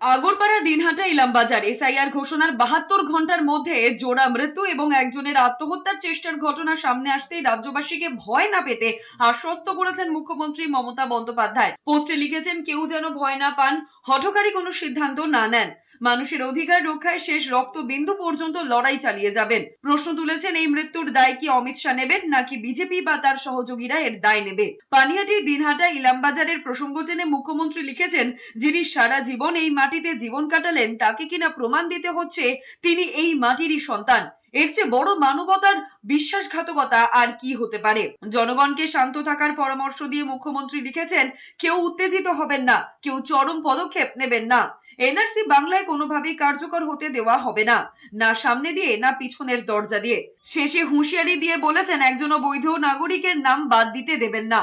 Agarpara, Dinhata, Ilambazar SIR ঘোষণার বাহাত্তর ঘণ্টার মধ্যে জোড়া মৃত্যু এবং একজনের আত্মহত্যার চেষ্টার ঘটনা সামনে আসতেই রাজ্যবাসীকে ভয় না পেতে আশ্বস্ত করেছেন মুখ্যমন্ত্রী মমতা বন্দ্যোপাধ্যায়। পোস্টে লিখেছেন, কেউ যেন ভয় না পান হঠকারী কোনো সিদ্ধান্ত না নেন। মানুষের অধিকার রক্ষায় শেষ রক্ত বিন্দু পর্যন্ত লড়াই চালিয়ে যাবেন। প্রশ্ন তুলেছেন, এই মৃত্যুর দায় কি অমিত শাহ নেবেন নাকি বিজেপি বা তার সহযোগীরা এর দায় নেবে? পানিহাটি দিনহাটা, ইলামবাজারের প্রসঙ্গ টেনে মুখ্যমন্ত্রী লিখেছেন, যিনি সারা জীবন এই মাটিতে জীবন কাটালেন, তাকে কিনা প্রমাণ দিতে হচ্ছে তিনি এই মাটিরই সন্তান। এর চেয়ে বড় মানবতার বিশ্বাসঘাতকতা আর কি হতে পারে? জনগণকে শান্ত থাকার পরামর্শ দিয়ে মুখ্যমন্ত্রী লিখেছেন, কেউ উত্তেজিত হবেন না, কেউ চরম পদক্ষেপ নেবেন না। এনআরসি বাংলায় কোনোভাবেই কার্যকর হতে দেওয়া হবে না। না সামনে দিয়ে, না পিছনের দরজা দিয়ে। শেষে হুঁশিয়ারি দিয়ে বলেছেন, একজনও বৈধ নাগরিকের নাম বাদ দিতে দেবেন না।